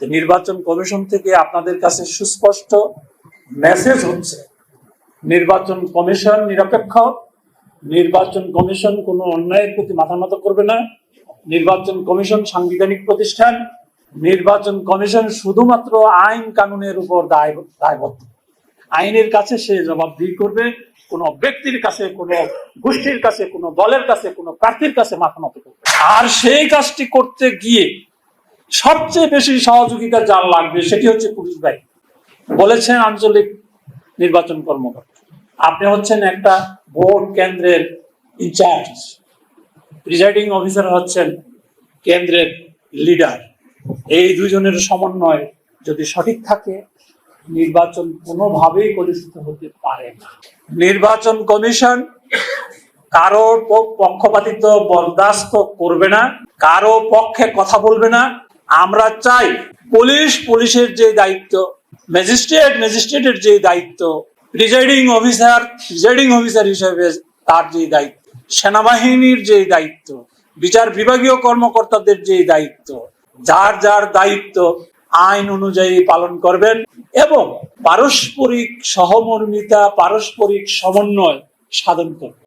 নির্বাচন কমিশন থেকে আপনাদের কাছে সুস্পষ্ট মেসেজ হচ্ছে, নির্বাচন কমিশন নিরপেক্ষ, নির্বাচন কমিশন কোনো অন্যায়ের প্রতি মাথা নত করবে না, নির্বাচন কমিশন সাংবিধানিক প্রতিষ্ঠান, নির্বাচন কমিশন শুধুমাত্র আইন কানুনের উপর দায়, দায়বদ্ধ। আইনের কাছে সে জবাবদিহি করবে, কোন ব্যক্তির কাছে, কোন গোষ্ঠীর কাছে, কোন দলের কাছে, কোন প্রার্থীর কাছে মাথা নত করবে। আর সেই কাজটি করতে গিয়ে সবচেয়ে বেশি সহযোগিতা যার লাগবে সেটি হচ্ছে পুলিশ বাহিনী বলেছেন আঞ্চলিক নির্বাচন কর্মকর্তা। আপনি হচ্ছেন একটা ভোট কেন্দ্রের ইনচার্জ প্রিজাইডিং অফিসার হচ্ছেন কেন্দ্রের লিডার এই দুজনের সমন্বয় যদি সঠিক থাকে, নির্বাচন কোনোভাবেই কলুষিত হতে পারে না। নির্বাচন কমিশন কারও পক্ষপাতিত্ব বরদাস্ত করবে না, কারও পক্ষে কথা বলবে না আমরা চাই পুলিশ, পুলিশের যে দায়িত্ব ম্যাজিস্ট্রেট ম্যাজিস্ট্রেটের যে দায়িত্ব প্রিজাইডিং অফিসার প্রিজাইডিং অফিসার হিসেবে তার যে দায়িত্ব, সেনাবাহিনীর যে দায়িত্ব, বিচার বিভাগীয় কর্মকর্তাদের যে দায়িত্ব, যার যার দায়িত্ব, আইন অনুযায়ী পালন করবেন এবং পারস্পরিক সহমর্মিতা, পারস্পরিক সমন্বয় সাধন করবেন।